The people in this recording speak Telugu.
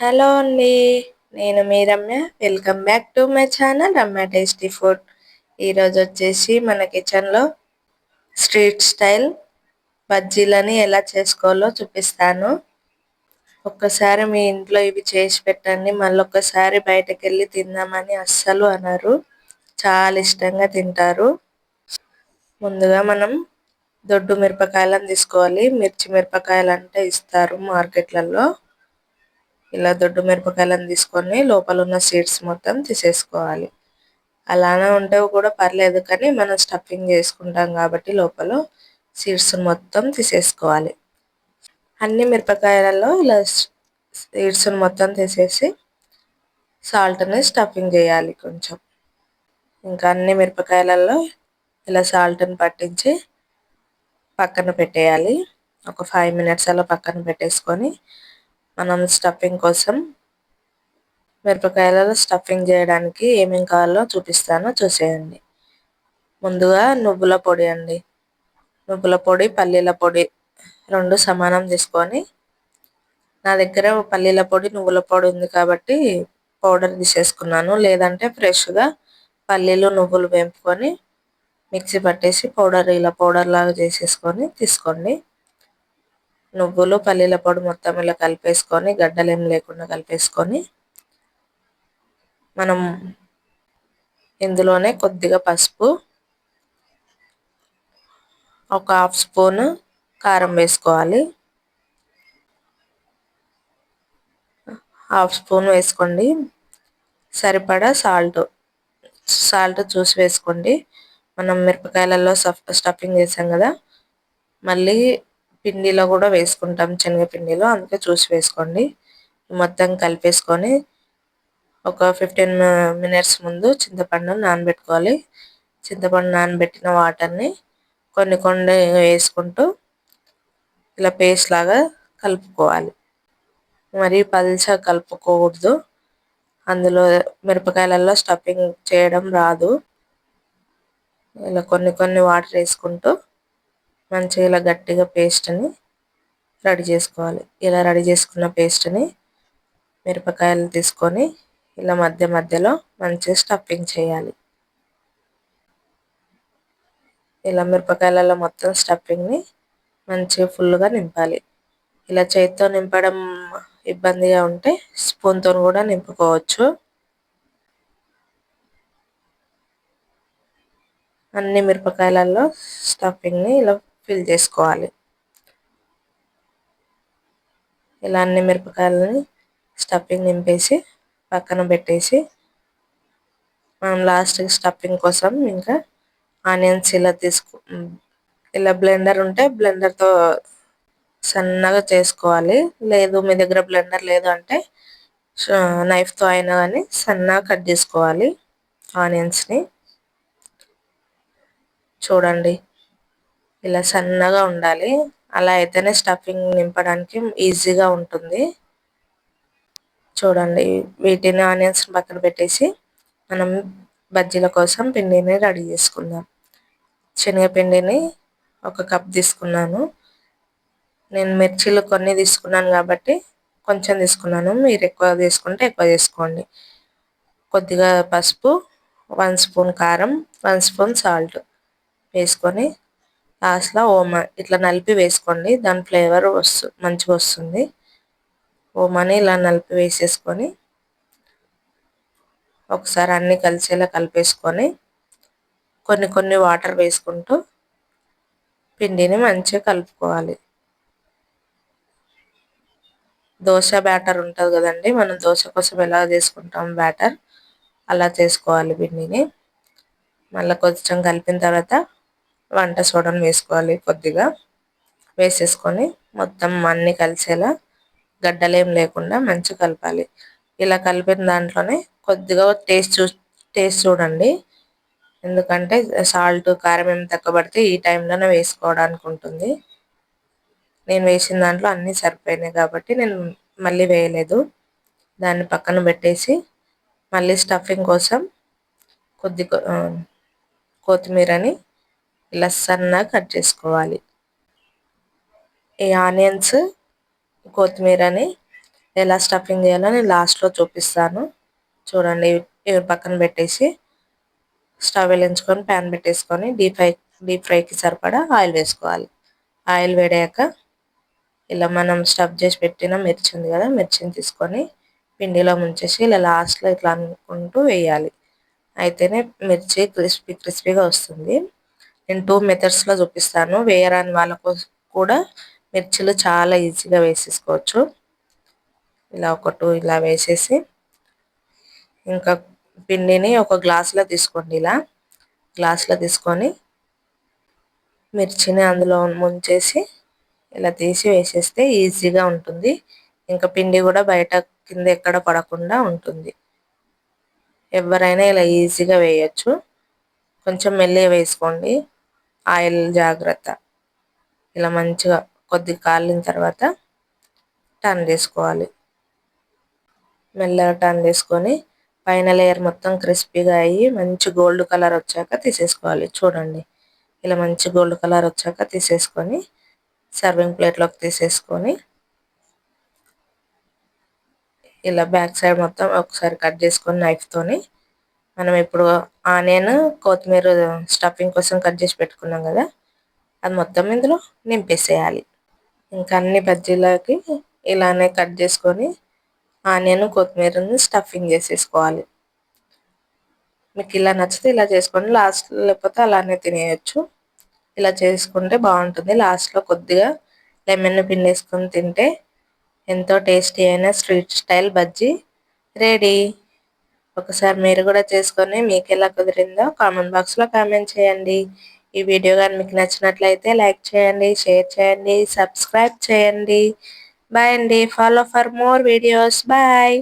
హలో అండి నేను మీ Ramya. Welcome back to my channel Ramya tasty food ఈరోజు వచ్చేసి మన కిచెన్లో స్ట్రీట్ స్టైల్ బజ్జీలని ఎలా చేసుకోవాలో చూపిస్తాను. ఒక్కసారి మీ ఇంట్లో ఇవి చేసి పెట్టండి మళ్ళీ ఒక్కసారి బయటకు వెళ్ళి తిందామని అస్సలు అనరు. చాలా ఇష్టంగా తింటారు. ముందుగా మనం దొడ్డు మిరపకాయలను తీసుకోవాలి. మిర్చి మిరపకాయలు అంటే ఇస్తారు మార్కెట్లలో. ఇలా దొడ్డు మిరపకాయలను తీసుకొని లోపల ఉన్న సీడ్స్ మొత్తం తీసేసుకోవాలి. అలానే ఉంటే కూడా పర్లేదు కానీ మనం స్టఫింగ్ చేసుకుంటాం కాబట్టి లోపల సీడ్స్ మొత్తం తీసేసుకోవాలి. అన్ని మిరపకాయలలో ఇలా సీడ్స్ మొత్తం తీసేసి సాల్ట్ని స్టఫింగ్ చేయాలి కొంచెం. ఇంకా అన్ని మిరపకాయలలో ఇలా సాల్ట్ని పట్టించి పక్కన పెట్టేయాలి. ఒక ఫైవ్ మినిట్స్ అలా పక్కన పెట్టేసుకొని మనం స్టఫింగ్ కోసం మిరపకాయలలో స్టఫింగ్ చేయడానికి ఏమేమి కావాలో చూపిస్తానో చూసేయండి. ముందుగా నువ్వుల పొడి అండి. నువ్వుల పొడి పల్లీల పొడి రెండు సమానం తీసుకొని నా దగ్గర పల్లీల పొడి నువ్వుల పొడి ఉంది కాబట్టి పౌడర్ తీసేసుకున్నాను. లేదంటే ఫ్రెష్గా పల్లీలు నువ్వులు వేపుకొని మిక్సీ పట్టేసి పౌడర్ ఇలా పౌడర్ లాగా చేసేసుకొని తీసుకోండి. నువ్వులు పల్లీల పొడి మొత్తం ఇలా కలిపేసుకొని గడ్డలేం లేకుండా కలిపేసుకొని మనం ఇందులోనే కొద్దిగా పసుపు ఒక హాఫ్ స్పూన్ కారం వేసుకోవాలి. హాఫ్ స్పూన్ వేసుకోండి. సరిపడా సాల్ట్ సాల్ట్ చూసి వేసుకోండి. మనం మిరపకాయలలో స్టఫింగ్ చేసాం కదా మళ్ళీ పిండిలో కూడా వేసుకుంటాం శనగపిండిలో అందుకే చూసి వేసుకోండి. మొత్తం కలిపేసుకొని ఒక ఫిఫ్టీన్ మినిట్స్ ముందు చింతపండు నానబెట్టుకోవాలి. చింతపండు నానబెట్టిన వాటర్ని కొన్ని కొన్ని వేసుకుంటూ ఇలా పేస్ట్ లాగా కలుపుకోవాలి. మరి పల్చ కలుపుకోకూడదు. అందులో మిరపకాయలలో స్టఫింగ్ చేయడం రాదు. ఇలా కొన్ని కొన్ని వాటర్ వేసుకుంటూ మంచిగా ఇలా గట్టిగా పేస్ట్ని రెడీ చేసుకోవాలి. ఇలా రెడీ చేసుకున్న పేస్ట్ని మిరపకాయలు తీసుకొని ఇలా మధ్య మధ్యలో మంచిగా స్టఫింగ్ చేయాలి. ఇలా మిరపకాయలలో మొత్తం స్టఫింగ్ని మంచిగా ఫుల్గా నింపాలి. ఇలా చేతితో నింపడం ఇబ్బందిగా ఉంటే స్పూన్తో కూడా నింపుకోవచ్చు. అన్ని మిరపకాయలలో స్టఫింగ్ని ఇలా ఫిల్ చేసుకోవాలి. ఇలా అన్ని మిరపకాయలని స్టఫింగ్ నింపేసి పక్కన పెట్టేసి మనం లాస్ట్కి స్టఫింగ్ కోసం ఇంకా ఆనియన్స్ ఇలా తీసుకు ఇలా బ్లెండర్ ఉంటే బ్లెండర్తో సన్నగా చేసుకోవాలి. లేదు మీ దగ్గర బ్లెండర్ లేదు అంటే నైఫ్తో అయినా కానీ సన్నగా కట్ చేసుకోవాలి ఆనియన్స్ని. చూడండి. ఇలా సన్నగా ఉండాలి. అలా అయితేనే స్టఫింగ్ నింపడానికి ఈజీగా ఉంటుంది. చూడండి వీటిని ఆనియన్స్ పక్కన పెట్టేసి మనం బజ్జీల కోసం పిండిని రెడీ చేసుకుందాం. శనగపిండిని ఒక కప్ తీసుకున్నాను. నేను మిర్చీలు కొన్ని తీసుకున్నాను కాబట్టి కొంచెం తీసుకున్నాను. మీరు ఎక్కువ తీసుకుంటే ఎక్కువ తీసుకోండి. కొద్దిగా పసుపు వన్ స్పూన్ కారం వన్ స్పూన్ సాల్ట్ వేసుకొని లాస్ట్లో ఓమా ఇట్లా నలిపి వేసుకోండి. దాని ఫ్లేవర్ వస్తు మంచిగా వస్తుంది. ఓమాని ఇలా నలిపి వేసేసుకొని ఒకసారి అన్నీ కలిసేలా కలిపేసుకొని కొన్ని కొన్ని వాటర్ వేసుకుంటూ పిండిని మంచిగా కలుపుకోవాలి. దోశ బ్యాటర్ ఉంటుంది కదండి మనం దోశ కోసం ఎలా చేసుకుంటాం బ్యాటర్ అలా చేసుకోవాలి పిండిని. మళ్ళీ కొంచెం కలిపిన తర్వాత వంట సోడాను వేసుకోవాలి కొద్దిగా. వేసేసుకొని మొత్తం అన్నీ కలిసేలా గడ్డలేం లేకుండా మంచిగా కలపాలి. ఇలా కలిపిన దాంట్లోనే కొద్దిగా టేస్ట్ చూ టేస్ట్ చూడండి. ఎందుకంటే సాల్ట్ కారం ఏమి తక్కువ పడితే ఈ టైంలోనే వేసుకోవడానికి ఉంటుంది. నేను వేసిన దాంట్లో అన్నీ సరిపోయినాయి కాబట్టి నేను మళ్ళీ వేయలేదు. దాన్ని పక్కన పెట్టేసి మళ్ళీ స్టఫింగ్ కోసం కొద్ది కొత్తిమీరని ఇలా సన్నగా కట్ చేసుకోవాలి. ఈ ఆనియన్స్ కొత్తిమీరని ఎలా స్టఫింగ్ చేయాలో నేను లాస్ట్లో చూపిస్తాను. చూడండి ఇవి పక్కన పెట్టేసి స్టవ్ వెలించుకొని ప్యాన్ పెట్టేసుకొని డీప్ ఫ్రై డీప్ ఫ్రైకి సరిపడా ఆయిల్ వేసుకోవాలి. ఆయిల్ వేడాక ఇలా మనం స్టఫ్ చేసి పెట్టిన మిర్చి ఉంది కదా మిర్చిని తీసుకొని పిండిలో ముంచేసి ఇలా లాస్ట్లో ఇట్లా అనుకుంటూ వేయాలి. అయితేనే మిర్చి క్రిస్పీ క్రిస్పీగా వస్తుంది. నేను టూ మెథడ్స్లో చూపిస్తాను. వేయరాని వాళ్ళకు కూడా మిర్చిలు చాలా ఈజీగా వేసేసుకోవచ్చు. ఇలా ఒక టూ ఇలా వేసేసి ఇంకా పిండిని ఒక గ్లాస్లో తీసుకోండి ఇలా. గ్లాస్లో తీసుకొని మిర్చిని అందులో ముంచేసి ఇలా తీసి వేసేస్తే ఈజీగా ఉంటుంది. ఇంకా పిండి కూడా బయట కింద ఎక్కడ పడకుండా ఉంటుంది. ఎవరైనా ఇలా ఈజీగా వేయచ్చు. కొంచెం మెల్లిగా వేసుకోండి. ఆయిల్ జాగ్రత్త. ఇలా మంచిగా కొద్దిగా కాలిన తర్వాత టర్న్ చేసుకోవాలి. మెల్లగా టర్న్ చేసుకొని పైన లేయర్ మొత్తం క్రిస్పీగా అయ్యి మంచి గోల్డ్ కలర్ వచ్చాక తీసేసుకోవాలి. చూడండి. ఇలా మంచి గోల్డ్ కలర్ వచ్చాక తీసేసుకొని సర్వింగ్ ప్లేట్లోకి తీసేసుకొని ఇలా బ్యాక్ సైడ్ మొత్తం ఒకసారి కట్ చేసుకొని నైఫ్తోని మనం ఇప్పుడు ఆనియన్ కొత్తిమీర స్టఫింగ్ కోసం కట్ చేసి పెట్టుకున్నాం కదా అది మొత్తం ఇందులో నింపేసేయాలి. ఇంకా అన్ని బజ్జీలకి ఇలానే కట్ చేసుకొని ఆనియన్ కొత్తిమీరని స్టఫింగ్ చేసేసుకోవాలి. మీకు ఇలా నచ్చితే ఇలా చేసుకోండి. లాస్ట్ లేకపోతే అలానే తినేయచ్చు. ఇలా చేసుకుంటే బాగుంటుంది. లాస్ట్లో కొద్దిగా లెమన్ పిండేసుకొని తింటే ఎంతో టేస్టీ అయిన స్ట్రీట్ స్టైల్ బజ్జీ రెడీ. ఒకసారి మీరు కూడా చేసుకొని మీకు ఎలా కుదిరిందో కామెంట్ బాక్స్లో కామెంట్ చేయండి. ఈ వీడియో కానీ మీకు నచ్చినట్లయితే లైక్ చేయండి షేర్ చేయండి సబ్స్క్రైబ్ చేయండి. బాయ్ అండి. Follow for more videos. Bye.